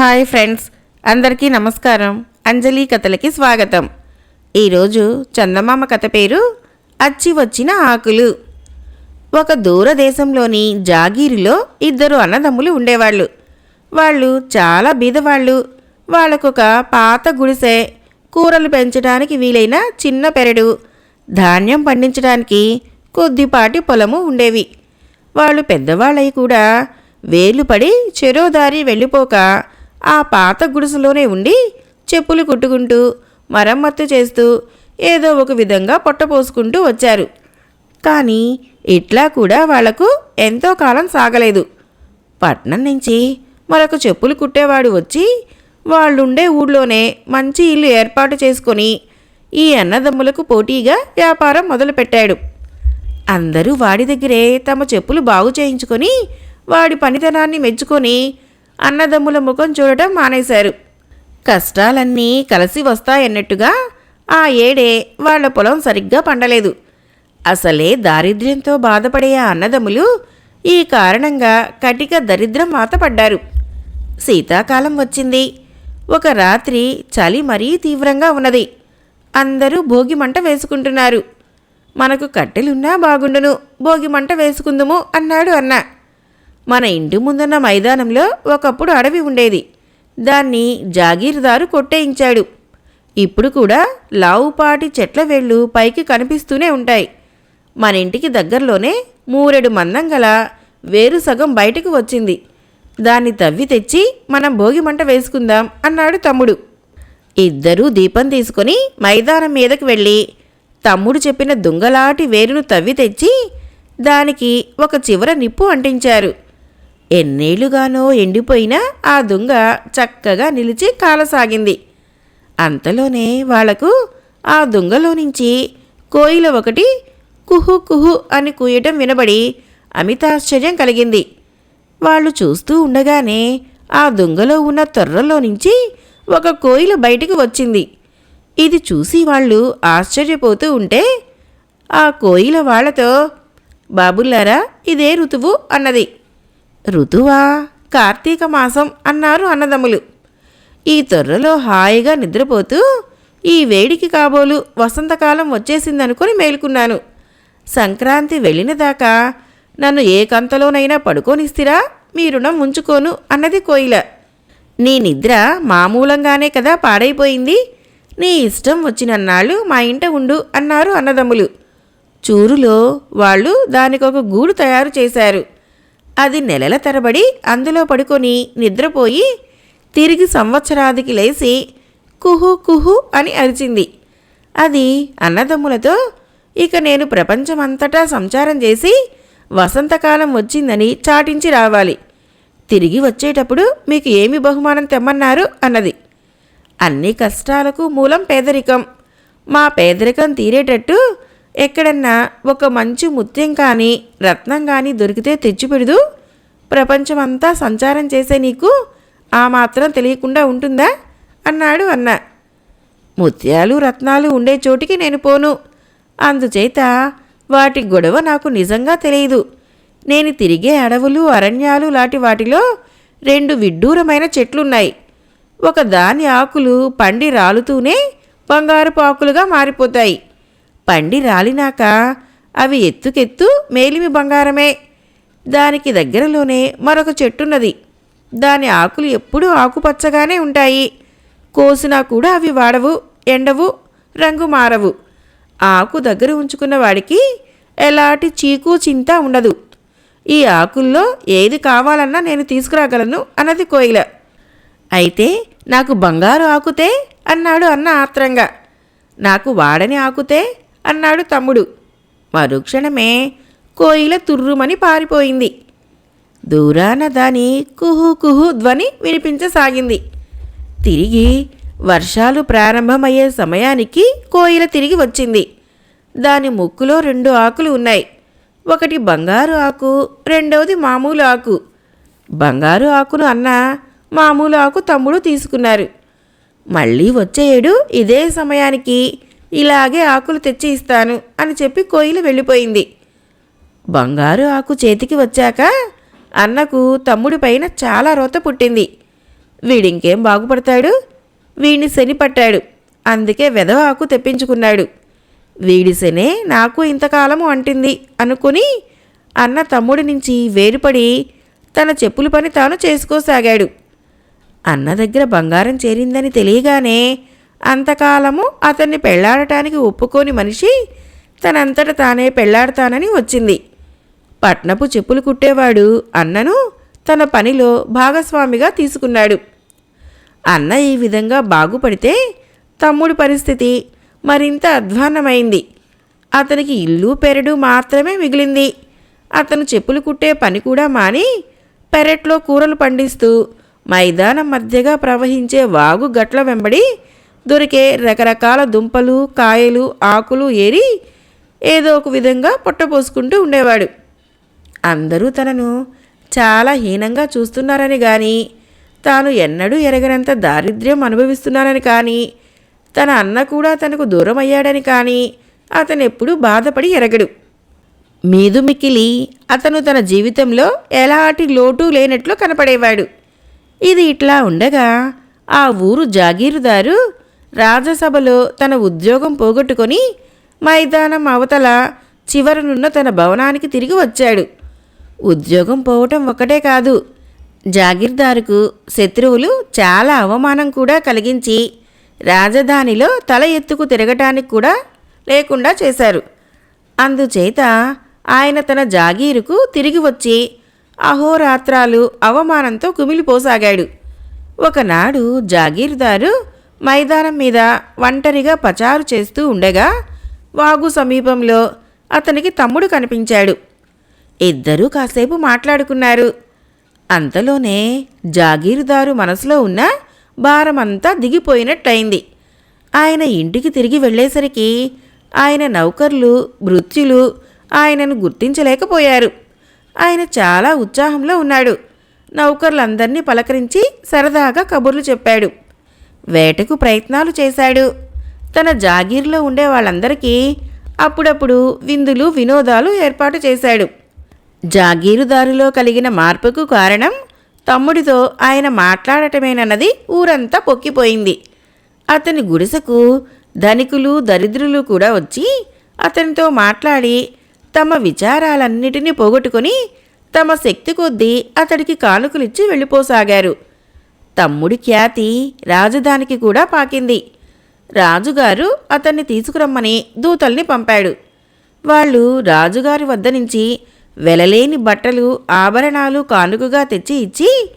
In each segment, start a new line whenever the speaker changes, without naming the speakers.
Hi friends అందరికీ నమస్కారం. అంజలి కథలకి స్వాగతం. ఈరోజు చందమామ కథ పేరు అచ్చి వచ్చిన ఆకులు. ఒక దూరదేశంలోని జాగీరులో ఇద్దరు అన్నదమ్ములు ఉండేవాళ్ళు. వాళ్ళు చాలా బీదవాళ్ళు. వాళ్ళకొక పాత గుడిసె కూరలు పెంచడానికి వీలైన చిన్న పెరడు ధాన్యం పండించడానికి కొద్దిపాటి పొలము ఉండేవి. వాళ్ళు పెద్దవాళ్ళయి కూడా వేలుపడి చెరోదారి వెళ్ళిపోక ఆ పాత గుడిసెలోనే ఉండి చెప్పులు కుట్టుకుంటూ మరమ్మత్తు చేస్తూ ఏదో ఒక విధంగా పొట్టపోసుకుంటూ వచ్చారు. కానీ ఇట్లా కూడా వాళ్ళకు ఎంతో కాలం సాగలేదు. పట్నం నుంచి మరొక చెప్పులు కుట్టేవాడు వచ్చి వాళ్ళుండే ఊళ్ళోనే మంచి ఇల్లు ఏర్పాటు చేసుకొని ఈ అన్నదమ్ములకు పోటీగా వ్యాపారం మొదలుపెట్టాడు. అందరూ వాడి దగ్గరే తమ చెప్పులు బాగు చేయించుకొని వాడి పనితనాన్ని మెచ్చుకొని అన్నదమ్ముల ముఖం చూడటం మానేశారు. కష్టాలన్నీ కలిసి వస్తాయన్నట్టుగా ఆ ఏడే వాళ్ళ పొలం సరిగ్గా పండలేదు. అసలే దారిద్ర్యంతో బాధపడే ఆ అన్నదమ్ములు ఈ కారణంగా కటిక దరిద్రం మాతపడ్డారు శీతాకాలం వచ్చింది. ఒక రాత్రి చలి మరీ తీవ్రంగా ఉన్నది. అందరూ భోగి మంట వేసుకుంటున్నారు. మనకు కట్టెలున్నా బాగుండును. భోగి మంట వేసుకుందుము అన్నాడు అన్న. మన ఇంటి ముందున్న మైదానంలో ఒకప్పుడు అడవి ఉండేది. దాన్ని జాగీర్దారు కొట్టేయించాడు. ఇప్పుడు కూడా లావుపాటి చెట్ల వేళ్ళు పైకి కనిపిస్తూనే ఉంటాయి. మన ఇంటికి దగ్గరలోనే మూరెడు మందం గల వేరు సగం బయటకు వచ్చింది. దాన్ని తవ్వి తెచ్చి మనం భోగి మంట వేసుకుందాం అన్నాడు తమ్ముడు. ఇద్దరూ దీపం తీసుకొని మైదానం మీదకు వెళ్ళి తమ్ముడు చెప్పిన దుంగలాటి వేరును తవ్వి తెచ్చి దానికి ఒక చివర నిప్పు అంటించారు. ఎన్నేళ్ళుగానో ఎండిపోయినా ఆ దుంగ చక్కగా నిలిచి కాలసాగింది. అంతలోనే వాళ్ళకు ఆ దుంగలో నుంచి కోయిల ఒకటి కుహు కుహు అని కూయటం వినబడి అమితాశ్చర్యం కలిగింది. వాళ్ళు చూస్తూ ఉండగానే ఆ దుంగలో ఉన్న తొర్రలో నుంచి ఒక కోయిల బయటికి వచ్చింది. ఇది చూసి వాళ్ళు ఆశ్చర్యపోతూ ఉంటే ఆ కోయిల వాళ్ళతో బాబుల్లారా ఇదే ఋతువు అన్నది. ఋతువా కార్తీక మాసం అన్నారు అన్నదమ్ములు. ఈ తొర్రలో హాయిగా నిద్రపోతూ ఈ వేడికి కాబోలు వసంతకాలం వచ్చేసిందనుకుని మేలుకున్నాను. సంక్రాంతి వెళ్ళిన దాకా నన్ను ఏ కంతలోనైనా పడుకోనిస్తిరా మీ రుణం ఉంచుకోను అన్నది కోయిల. నీ నిద్ర మామూలంగానే కదా పాడైపోయింది నీ ఇష్టం వచ్చినన్నాళ్ళు మా ఇంట ఉండు అన్నారు అన్నదమ్ములు. చూరులో వాళ్ళు దానికొక గూడు తయారు చేశారు. అది నెలల తరబడి అందులో పడుకొని నిద్రపోయి తిరిగి సంవత్సరాదికి లేచి కుహు కుహు అని అరిచింది. అది అన్నదమ్ములతో ఇక నేను ప్రపంచమంతటా సంచారం చేసి వసంతకాలం వచ్చిందని చాటించి రావాలి. తిరిగి వచ్చేటప్పుడు మీకు ఏమి బహుమానం తెమ్మన్నారు? అన్నది. అన్ని కష్టాలకు మూలం పేదరికం. మా పేదరికం తీరేటట్టు ఎక్కడన్నా ఒక మంచి ముత్యం కానీ రత్నం కానీ దొరికితే తెచ్చిపెడుదు. ప్రపంచమంతా సంచారం చేసే నీకు ఆ మాత్రం తెలియకుండా ఉంటుందా? అన్నాడు అన్న. ముత్యాలు రత్నాలు ఉండే చోటికి నేను పోను. అందుచేత వాటి గొడవ నాకు నిజంగా తెలియదు. నేను తిరిగే అడవులు అరణ్యాలు లాంటి వాటిలో రెండు విడ్డూరమైన చెట్లున్నాయి. ఒక దాని ఆకులు పండి రాలుతూనే బంగారపు ఆకులుగా మారిపోతాయి. పండి రాలినాక అవి ఎత్తుకెత్తు మేలిమి బంగారమే. దానికి దగ్గరలోనే మరొక చెట్టున్నది. దాని ఆకులు ఎప్పుడూ ఆకుపచ్చగానే ఉంటాయి. కోసినా కూడా అవి వాడవు ఎండవు రంగు మారవు. ఆకు దగ్గర ఉంచుకున్న వాడికి ఎలాంటి చీకు చింత ఉండదు. ఈ ఆకుల్లో ఏది కావాలన్నా నేను తీసుకురాగలను అన్నది కోయిల. అయితే నాకు బంగారు ఆకుతే అన్నాడు అన్న ఆత్రంగా. నాకు వాడని ఆకుతే అన్నాడు తమ్ముడు. మరుక్షణమే కోయిల తుర్రుమని పారిపోయింది. దూరాన దాని కుహు కుహు ధ్వని వినిపించసాగింది. తిరిగి వర్షాలు ప్రారంభమయ్యే సమయానికి కోయిల తిరిగి వచ్చింది. దాని ముక్కులో రెండు ఆకులు ఉన్నాయి. ఒకటి బంగారు ఆకు రెండవది మామూలు ఆకు. బంగారు ఆకును అన్న మామూలు ఆకు తమ్ముడు తీసుకున్నారు. మళ్ళీ వచ్చే ఏడు ఇదే సమయానికి ఇలాగే ఆకులు తెచ్చి ఇస్తాను అని చెప్పి కోయిలు వెళ్ళిపోయింది. బంగారు ఆకు చేతికి వచ్చాక అన్నకు తమ్ముడి పైన చాలా రోత పుట్టింది. వీడింకేం బాగుపడతాడు? వీడిని శని పట్టాడు. అందుకే వెధవ ఆకు తెప్పించుకున్నాడు. వీడి శనే నాకు ఇంతకాలము అంటింది అనుకుని అన్న తమ్ముడి నుంచి వేరుపడి తన చెప్పుల పని తాను చేసుకోసాగాడు. అన్న దగ్గర బంగారం చేరిందని తెలియగానే అంతకాలము అతన్ని పెళ్ళాడటానికి ఒప్పుకోని మనిషి తనంతట తానే పెళ్ళాడతానని వచ్చింది. పట్నపు చెప్పులు కుట్టేవాడు అన్నను తన పనిలో భాగస్వామిగా తీసుకున్నాడు. అన్న ఈ విధంగా బాగుపడితే తమ్ముడి పరిస్థితి మరింత అధ్వాన్నమైంది. అతనికి ఇల్లు పెరడు మాత్రమే మిగిలింది. అతను చెప్పులు కుట్టే పని కూడా మాని పెరట్లో కూరలు పండిస్తూ మైదానం మధ్యగా ప్రవహించే వాగు గట్ల వెంబడి దొరికే రకరకాల దుంపలు కాయలు ఆకులు ఏరి ఏదో ఒక విధంగా పొట్టపోసుకుంటూ ఉండేవాడు. అందరూ తనను చాలా హీనంగా చూస్తున్నారని కానీ తాను ఎన్నడూ ఎరగనంత దారిద్ర్యం అనుభవిస్తున్నానని కానీ తన అన్న కూడా తనకు దూరం అయ్యాడని కానీ అతనెప్పుడూ బాధపడి ఎరగడు. మీదు మిక్కిలి అతను తన జీవితంలో ఎలాంటి లోటు లేనట్లు కనపడేవాడు. ఇది ఇట్లా ఉండగా ఆ ఊరు జాగీరుదారు రాజసభలో తన ఉద్యోగం పోగొట్టుకొని మైదానం అవతల చివరనున్న తన భవనానికి తిరిగి వచ్చాడు. ఉద్యోగం పోవటం ఒకటే కాదు జాగీర్దారుకు శత్రువులు చాలా అవమానం కూడా కలిగించి రాజధానిలో తల ఎత్తుకు తిరగటానికి కూడా లేకుండా చేశారు. అందుచేత ఆయన తన జాగీరుకు తిరిగి వచ్చి అహోరాత్రాలు అవమానంతో కుమిలిపోసాగాడు. ఒకనాడు జాగీర్దారు మైదానం మీద ఒంటరిగా పచారు చేస్తూ ఉండగా వాగు సమీపంలో అతనికి తమ్ముడు కనిపించాడు. ఇద్దరూ కాసేపు మాట్లాడుకున్నారు. అంతలోనే జాగీరుదారు మనసులో ఉన్న భారమంతా దిగిపోయినట్టయింది. ఆయన ఇంటికి తిరిగి వెళ్ళేసరికి ఆయన నౌకర్లు భృత్యులు ఆయనను గుర్తించలేకపోయారు. ఆయన చాలా ఉత్సాహంలో ఉన్నాడు. నౌకర్లందరినీ పలకరించి సరదాగా కబుర్లు చెప్పాడు. వేటకు ప్రయత్నాలు చేశాడు. తన జాగీర్లో ఉండే వాళ్ళందరికీ అప్పుడప్పుడు విందులు వినోదాలు ఏర్పాటు చేశాడు. జాగీరుదారులో కలిగిన మార్పుకు కారణం తమ్ముడితో ఆయన మాట్లాడటమేనన్నది ఊరంతా పొక్కిపోయింది. అతని గుడిసెకు ధనికులు దరిద్రులు కూడా వచ్చి అతనితో మాట్లాడి తమ విచారాలన్నిటినీ పోగొట్టుకొని తమ శక్తి కొద్దీ అతడికి కానుకలిచ్చి వెళ్ళిపోసాగారు. తమ్ముడి ఖ్యాతి రాజధానికి కూడా పాకింది. రాజుగారు అతన్ని తీసుకురమ్మని దూతల్ని పంపాడు. వాళ్ళు రాజుగారి వద్ద నుంచి వెలలేని బట్టలు ఆభరణాలు కానుకగా తెచ్చి ఇచ్చి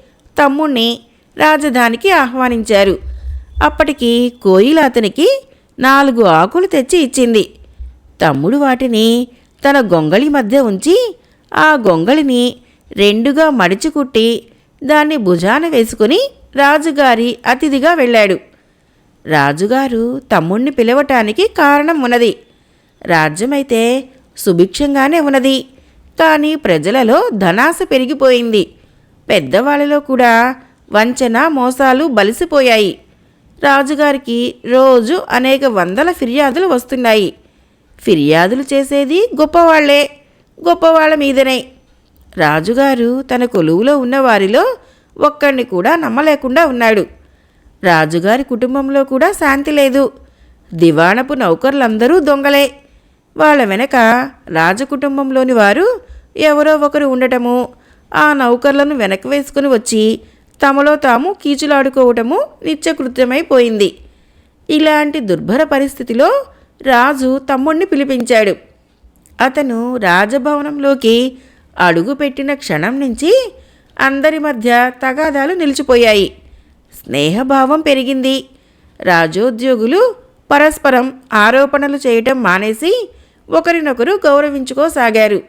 తమ్ముణ్ణి రాజధానికి ఆహ్వానించారు. అప్పటికి కోయిల అతనికి నాలుగు ఆకులు తెచ్చి ఇచ్చింది. తమ్ముడు వాటిని తన గొంగళి మధ్య ఉంచి ఆ గొంగళిని రెండుగా మడిచి కుట్టి దాన్ని భుజాన వేసుకుని రాజుగారి అతిథిగా వెళ్ళాడు. రాజుగారు తమ్ముణ్ణి పిలవటానికి కారణం ఉన్నది. రాజ్యమైతే సుభిక్షంగానే ఉన్నది. కానీ ప్రజలలో ధనాశ పెరిగిపోయింది. పెద్దవాళ్ళలో కూడా వంచన మోసాలు బలిసిపోయాయి. రాజుగారికి రోజు అనేక వందల ఫిర్యాదులు వస్తున్నాయి. ఫిర్యాదులు చేసేది గొప్పవాళ్ళే గొప్పవాళ్ళ మీదనే. రాజుగారు తన కొలువులో ఉన్నవారిలో వారిలో ఒక్కడిని కూడా నమ్మలేకుండా ఉన్నాడు. రాజుగారి కుటుంబంలో కూడా శాంతి లేదు. దివాణపు నౌకర్లందరూ దొంగలే. వాళ్ళ వెనక రాజకుటుంబంలోని వారు ఎవరో ఒకరు ఉండటము ఆ నౌకర్లను వెనక వేసుకుని వచ్చి తమలో తాము కీచులాడుకోవటము నిత్యకృత్యమైపోయింది. ఇలాంటి దుర్భర పరిస్థితిలో రాజు తమ్ముణ్ణి పిలిపించాడు. అతను రాజభవనంలోకి అడుగుపెట్టిన క్షణం నుంచి అందరి మధ్య తగాదాలు నిలిచిపోయాయి. స్నేహభావం పెరిగింది. రాజోద్యోగులు పరస్పరం ఆరోపణలు చేయటం మానేసి ఒకరినొకరు గౌరవించుకోసాగారు.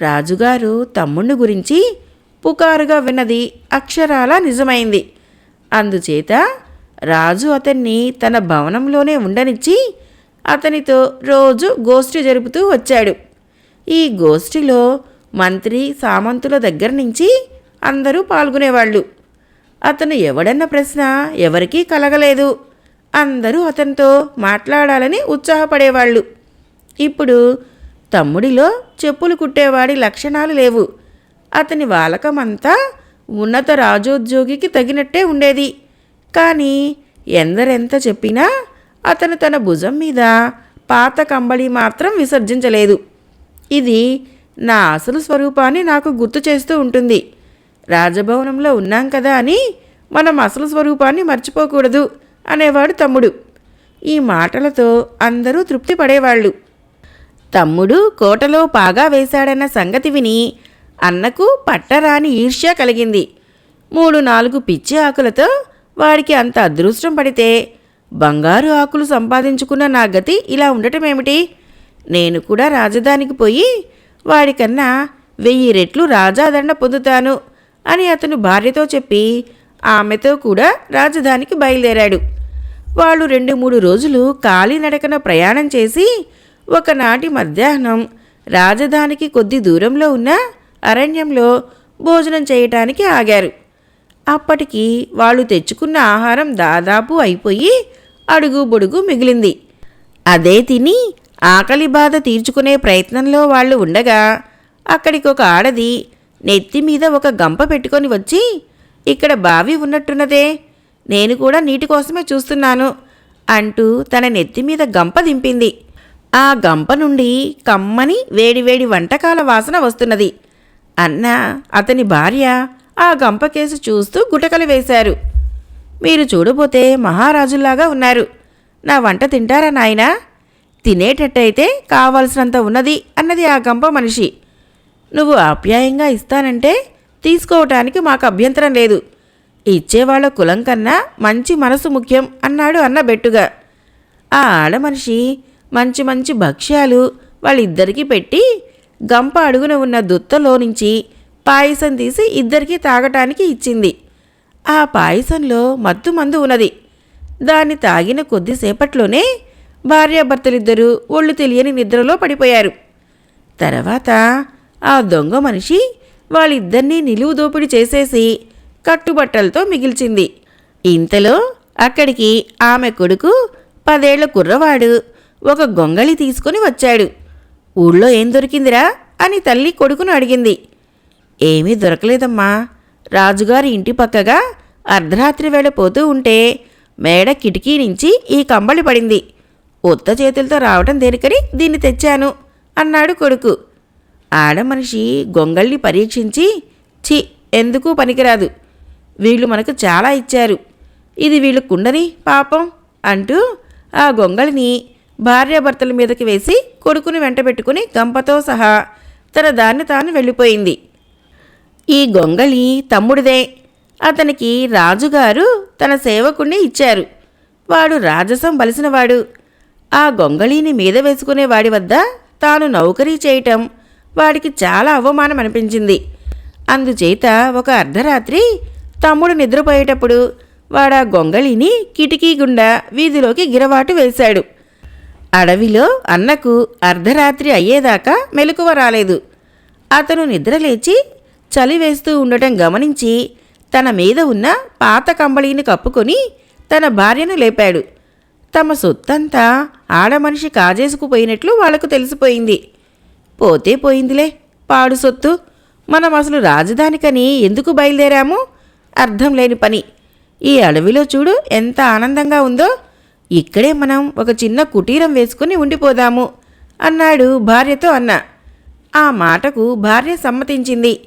రాజుగారు తమ్ముణ్ణి గురించి పుకారుగా విన్నది అక్షరాల నిజమైంది. అందుచేత రాజు అతన్ని తన భవనంలోనే ఉండనిచ్చి అతనితో రోజు గోష్ఠి జరుపుతూ వచ్చాడు. ఈ గోష్ఠిలో మంత్రి సామంతుల దగ్గర నుంచి అందరూ పాల్గొనేవాళ్ళు. అతను ఎవడన్న ప్రశ్న ఎవరికీ కలగలేదు. అందరూ అతనితో మాట్లాడాలని ఉత్సాహపడేవాళ్ళు. ఇప్పుడు తమ్ముడిలో చెప్పులు కుట్టేవాడి లక్షణాలు లేవు. అతని వాలకమంతా ఉన్నత రాజోద్యోగికి తగినట్టే ఉండేది. కానీ ఎందరెంత చెప్పినా అతను తన భుజం మీద పాత కంబళి మాత్రం విసర్జించలేదు. ఇది నా అసలు స్వరూపాన్ని నాకు గుర్తు చేస్తూ ఉంటుంది. రాజభవనంలో ఉన్నాం కదా అని మనం అసలు స్వరూపాన్ని మర్చిపోకూడదు అనేవాడు తమ్ముడు. ఈ మాటలతో అందరూ తృప్తి పడేవాళ్ళు. తమ్ముడు కోటలో పాగా వేశాడన్న సంగతి విని అన్నకు పట్టరాని ఈర్ష్య కలిగింది. మూడు నాలుగు పిచ్చి ఆకులతో వాడికి అంత అదృష్టం పడితే బంగారు ఆకులు సంపాదించుకున్న నా గతి ఇలా ఉండటమేమిటి? నేను కూడా రాజధానికి పోయి వాడికన్నా వెయ్యి రెట్లు రాజాదండ పొందుతాను. అని అతను భార్యతో చెప్పి ఆమెతో కూడా రాజధానికి బయలుదేరాడు. వాళ్ళు రెండు మూడు రోజులు కాలినడకన ప్రయాణం చేసి ఒకనాటి మధ్యాహ్నం రాజధానికి కొద్ది దూరంలో ఉన్న అరణ్యంలో భోజనం చేయటానికి ఆగారు. అప్పటికి వాళ్ళు తెచ్చుకున్న ఆహారం దాదాపు అయిపోయి అడుగు బొడుగు మిగిలింది. అదే తిని ఆకలి బాధ తీర్చుకునే ప్రయత్నంలో వాళ్ళు ఉండగా అక్కడికి ఒక ఆడది నెత్తి మీద ఒక గంప పెట్టుకొని వచ్చి ఇక్కడ బావి ఉన్నట్టున్నదే నేను కూడా నీటి కోసమే చూస్తున్నాను అంటూ తన నెత్తి మీద గంప దింపింది. ఆ గంప నుండి కమ్మని వేడివేడి వంటకాల వాసన వస్తున్నది. అన్న అతని భార్య ఆ గంప కేసు చూస్తూ గుటకలు వేశారు. మీరు చూడబోతే మహారాజుల్లాగా ఉన్నారు. నా వంట తింటారా నాయనా? తినేటట్టయితే కావలసినంత ఉన్నది అన్నది ఆ గంప మనిషి. నువ్వు ఆప్యాయంగా ఇస్తానంటే తీసుకోవటానికి మాకు అభ్యంతరం లేదు. ఇచ్చేవాళ్ళ కులం కన్నా మంచి మనసు ముఖ్యం అన్నాడు అన్నబెట్టుగా ఆ ఆడమనిషి మంచి మంచి భక్ష్యాలు వాళ్ళిద్దరికీ పెట్టి గంప అడుగున ఉన్న దుత్తలో నుంచి పాయసం తీసి ఇద్దరికీ తాగటానికి ఇచ్చింది. ఆ పాయసంలో మత్తు మందు ఉన్నది. దాన్ని తాగిన కొద్దిసేపట్లోనే భార్యాభర్తలిద్దరూ ఒళ్ళు తెలియని నిద్రలో పడిపోయారు. తర్వాత ఆ దొంగ మనిషి వాళ్ళిద్దరినీ నిలువు దోపిడీ చేసేసి కట్టుబట్టలతో మిగిల్చింది. ఇంతలో అక్కడికి ఆమె కొడుకు పదేళ్ళ కుర్రవాడు ఒక గొంగళి తీసుకుని వచ్చాడు. ఊళ్ళో ఏం దొరికిందిరా అని తల్లి కొడుకును అడిగింది. ఏమీ దొరకలేదమ్మా. రాజుగారి ఇంటి పక్కగా అర్ధరాత్రి వేళ పోతూ ఉంటే మేడ కిటికీ నుంచి ఈ కంబళి పడింది. ఉత్త చేతులతో రావటం దేనికని దీన్ని తెచ్చాను అన్నాడు కొడుకు. ఆడమనిషి గొంగళ్ళి పరీక్షించి ఛీ ఎందుకు పనికిరాదు? వీళ్ళు మనకు చాలా ఇచ్చారు. ఇది వీళ్ళు కుండని పాపం అంటూ ఆ గొంగళిని భార్యాభర్తల మీదకి వేసి కొడుకుని వెంట పెట్టుకుని గంపతో సహా తన దాన్ని తాను వెళ్ళిపోయింది. ఈ గొంగళి తమ్ముడిదే. అతనికి రాజుగారు తన సేవకుణ్ణి ఇచ్చారు. వాడు రాజసం బలిసినవాడు. ఆ గొంగళిని మీద వేసుకునే వాడి వద్ద తాను నౌకరీ చేయటం వాడికి చాలా అవమానం అనిపించింది. అందుచేత ఒక అర్ధరాత్రి తమ్ముడు నిద్రపోయేటప్పుడు వాడా గొంగళిని కిటికీ గుండా వీధిలోకి గిరవాటు వేశాడు. అడవిలో అన్నకు అర్ధరాత్రి అయ్యేదాకా మెలకువ రాలేదు. అతను నిద్రలేచి చలి వేస్తూ ఉండటం గమనించి తన మీద ఉన్న పాత కంబళీని కప్పుకొని తన భార్యను లేపాడు. తమ సొత్తంతా ఆడమనిషి కాజేసుకుపోయినట్లు వాళ్ళకు తెలిసిపోయింది. పోతే పోయిందిలే పాడు సొత్తు. మనం అసలు రాజధానికని ఎందుకు బయలుదేరాము? అర్థం లేని పని. ఈ అడవిలో చూడు ఎంత ఆనందంగా ఉందో. ఇక్కడే మనం ఒక చిన్న కుటీరం వేసుకుని ఉండిపోదాము అన్నాడు భార్యతో అన్న. ఆ మాటకు భార్య సమ్మతించింది.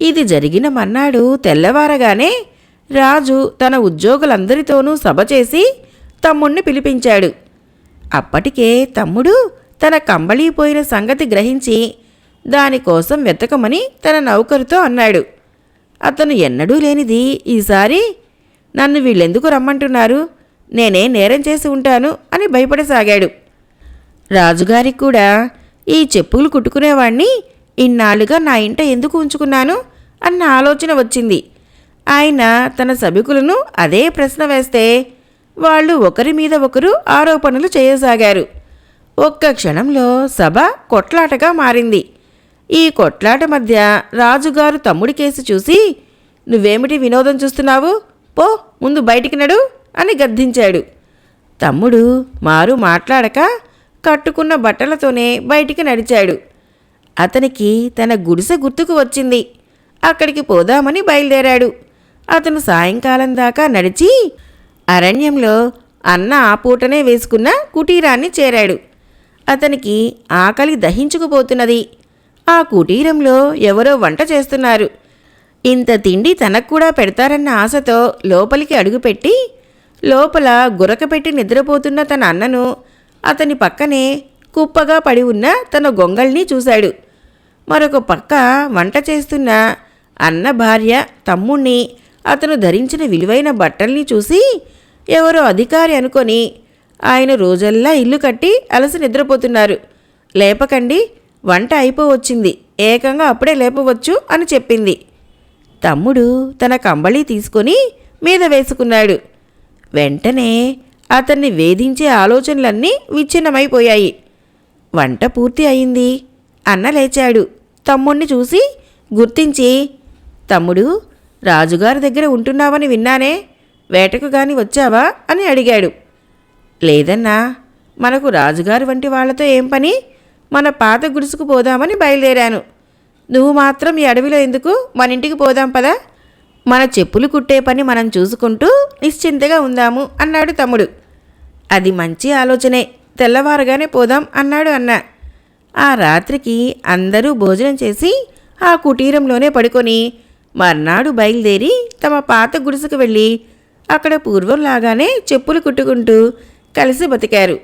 ఇది జరిగిన మన్నాడు తెల్లవారగానే రాజు తన ఉద్యోగులందరితోనూ సభ చేసి తమ్ముణ్ణి పిలిపించాడు. అప్పటికే తమ్ముడు తన కంబళీపోయిన సంగతి గ్రహించి దానికోసం వెతకమని తన నౌకరుతో అన్నాడు. అతను ఎన్నడూ లేనిది ఈసారి నన్ను వీళ్ళెందుకు రమ్మంటున్నారు? నేనే నేరం చేసి ఉంటాను అని భయపడసాగాడు. రాజుగారికి కూడా ఈ చెప్పులు కుట్టుకునేవాణ్ణి ఇన్నాళ్ళుగా నా ఇంట ఎందుకు ఉంచుకున్నాను? అన్న ఆలోచన వచ్చింది. ఆయన తన సభికులను అదే ప్రశ్న వేస్తే వాళ్ళు ఒకరి మీద ఒకరు ఆరోపణలు చేయసాగారు. ఒక్క క్షణంలో సభ కొట్లాటగా మారింది. ఈ కొట్లాట మధ్య రాజుగారు తమ్ముడి కేసు చూసి నువ్వేమిటి వినోదం చూస్తున్నావు? పో ముందు బయటికి నడు అని గద్దించాడు. తమ్ముడు మారు మాట్లాడక కట్టుకున్న బట్టలతోనే బయటికి నడిచాడు. అతనికి తన గుడిసె గుర్తుకు వచ్చింది. అక్కడికి పోదామని బయలుదేరాడు. అతను సాయంకాలం దాకా నడిచి అరణ్యంలో అన్న ఆ పూటనే వేసుకున్న కుటీరాన్ని చేరాడు. అతనికి ఆకలి దహించుకుపోతున్నది. ఆ కుటీరంలో ఎవరో వంట చేస్తున్నారు. ఇంత తిండి తనకు కూడా పెడతారన్న ఆశతో లోపలికి అడుగుపెట్టి లోపల గురకపెట్టి నిద్రపోతున్న తన అన్నను అతని పక్కనే కుప్పగా పడి ఉన్న తన గొంగల్ని చూశాడు. మరొక పక్క వంట చేస్తున్న అన్న భార్య తమ్ముణ్ణి అతను ధరించిన విలువైన బట్టల్ని చూసి ఎవరో అధికారి అనుకొని ఆయన రోజల్లా ఇల్లు కట్టి అలసి నిద్రపోతున్నారు. లేపకండి వంట అయిపోవచ్చింది. ఏకంగా అప్పుడే లేపవచ్చు అని చెప్పింది. తమ్ముడు తన కంబళి తీసుకొని మీద వేసుకున్నాడు. వెంటనే అతన్ని వేధించే ఆలోచనలన్నీ విచ్ఛిన్నమైపోయాయి. వంట పూర్తి అయింది. అన్న లేచాడు. తమ్ముణ్ణి చూసి గుర్తించి తమ్ముడు రాజుగారి దగ్గర ఉంటున్నావని విన్నానే. వేటకు గాని వచ్చావా? అని అడిగాడు. లేదన్నా మనకు రాజుగారు వంటి వాళ్ళతో ఏం పని? మన పాత గుడుసుకు పోదామని బయలుదేరాను. నువ్వు మాత్రం ఈ అడవిలో ఎందుకు? మన ఇంటికి పోదాం పదా. మన చెప్పులు కుట్టే పని మనం చూసుకుంటూ నిశ్చింతగా ఉందాము అన్నాడు తమ్ముడు. అది మంచి ఆలోచనే. తెల్లవారుగానే పోదాం అన్నాడు అన్న. ఆ రాత్రికి అందరూ భోజనం చేసి ఆ కుటీరంలోనే పడుకొని మర్నాడు బయలుదేరి తమ పాత గుడిసెకు వెళ్ళి అక్కడ పూర్వంలాగానే చెప్పులు కుట్టుకుంటూ కలిసి బతికారు.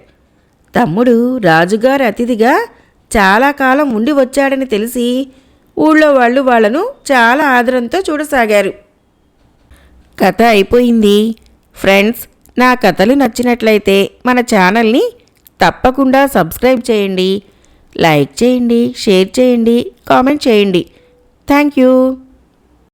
తమ్ముడు రాజుగారి అతిథిగా చాలా కాలం ఉండి వచ్చాడని తెలిసి ఊళ్ళో వాళ్ళు వాళ్ళను చాలా ఆదరంతో చూడసాగారు. కథ అయిపోయింది. ఫ్రెండ్స్ నా కథలు నచ్చినట్లయితే మన ఛానల్ని తప్పకుండా సబ్స్క్రైబ్ చేయండి. లైక్ చేయండి షేర్ చేయండి కామెంట్ చేయండి. Thank you.